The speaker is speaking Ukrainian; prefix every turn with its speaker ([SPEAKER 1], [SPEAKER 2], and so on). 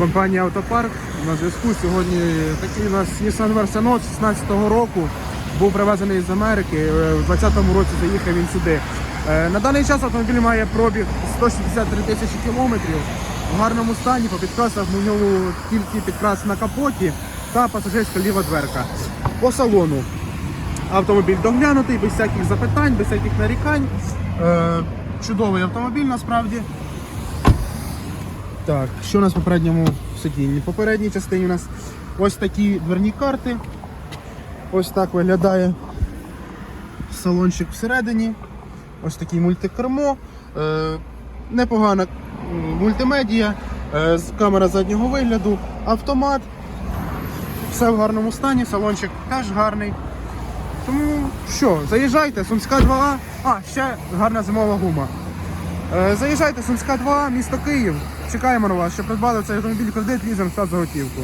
[SPEAKER 1] Компанія Автопарк на зв'язку. Сьогодні такий у нас Nissan Versa Note 16-го року. Був привезений з Америки. е, В 20-му році заїхав він сюди. Е, На даний час автомобіль має пробіг 163 тисячі кілометрів. В гарному стані по підкрасах в ньому тільки підкрас на капоті та пасажирська ліва дверка. По салону автомобіль доглянутий, без всяких запитань, без всяких нарікань. Е, чудовий автомобіль насправді. Так, що у нас в попередньому сидінні? В попередній частині у нас ось такі дверні карти. Ось так виглядає салончик всередині. Ось такий мультикермо. Е, непогана мультимедія, е, камера заднього вигляду, автомат. Все в гарному стані, салончик теж гарний. Тому що, заїжджайте, Сумська 2А. А, ще гарна зимова гума. Е, Заїжджайте, Сумська 2А, місто Київ. Чекаємо на вас, щоб придбали цей автомобіль кредит, лізинг та за готівку.